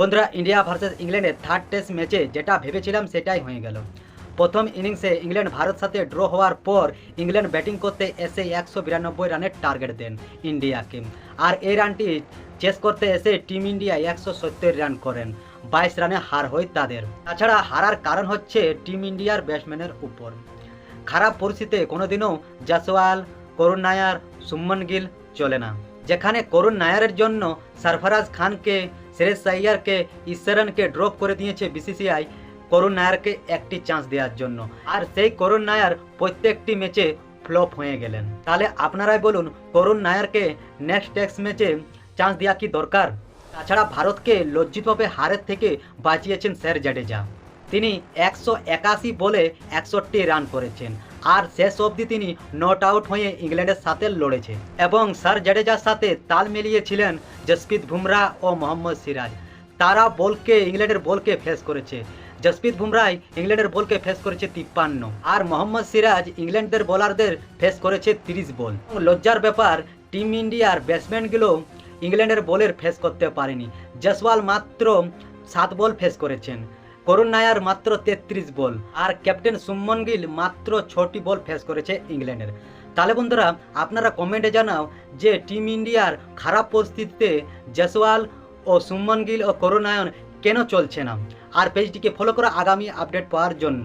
বন্ধুরা, India versus ইংল্যান্ডের third test ম্যাচে যেটা ভেবেছিলাম সেটাই হয়ে গেল। প্রথম ইনিংসে ইংল্যান্ড ভারত সাথে ড্র হওয়ার পর ইংল্যান্ড ব্যাটিং করতে এসে একশো বিরানব্বই রানের টার্গেট দেন ইন্ডিয়াকে। আর এই রানটি চেস করতে এসে টিম ইন্ডিয়া একশো সত্তর রান করেন, বাইশ রানে হার হয় তাদের। তাছাড়া হারার কারণ হচ্ছে টিম ইন্ডিয়ার ব্যাটসম্যানের উপর। খারাপ পরিস্থিতিতে কোনোদিনও জাসওয়াল করুণ নায়ার, সুমন গিল চলে না। যেখানে করুণ নায়ারের জন্য সরফরাজ খানকে শ্রেয়স আইয়ারকে ঈশ্বরনকে ড্রপ করে দিয়েছে বিসিসিআই, করুণ নায়ারকে একটি চান্স দেওয়ার জন্য। আর সেই করুণ নায়ার প্রত্যেকটি ম্যাচে ফ্লপ হয়ে গেলেন। তাহলে আপনারাই বলুন, করুণ নায়ারকে নেক্সট টেস্ট ম্যাচে চান্স দেওয়া কি দরকার? তাছাড়া ভারতকে লজ্জিতভাবে হারের থেকে বাঁচিয়েছেন স্যার জাডেজা। তিনি একশো একাশি বলে একষট্টি রান করেছেন। আর শেষ অবধি তিনি নট আউট হয়ে ইংল্যান্ডের সাথে লড়েছে। এবং স্যার জাডেজার সাথে তাল মিলিয়েছিলেন জসপ্রীত বুমরা ও মোহাম্মদ সিরাজ। তারা বলকে, ইংল্যান্ডের বলকে ফেস করেছে। জসপ্রীত বুমরাই ইংল্যান্ডের বলকে ফেস করেছে তিপ্পান্ন। আর মোহাম্মদ সিরাজ ইংল্যান্ডের বোলারদের ফেস করেছে তিরিশ বল। লজ্জার ব্যাপার, টিম ইন্ডিয়ার ব্যাটসম্যানগুলো ইংল্যান্ডের বলের ফেস করতে পারেনি। জসওয়াল মাত্র সাত বল ফেস করেছেন। করুণ নায়ার মাত্র তেত্রিশ বল আর ক্যাপ্টেন সুমন গিল মাত্র ছটি বল ফেস করেছে ইংল্যান্ডের। তাহলে বন্ধুরা, আপনারা কমেন্টে জানাও যে টিম ইন্ডিয়ার খারাপ পরিস্থিতিতে জেসওয়াল ও সুমন গিল ও করুণায়ন কেন চলছে না। আর পেজটিকে ফলো করা আগামী আপডেট পাওয়ার জন্য।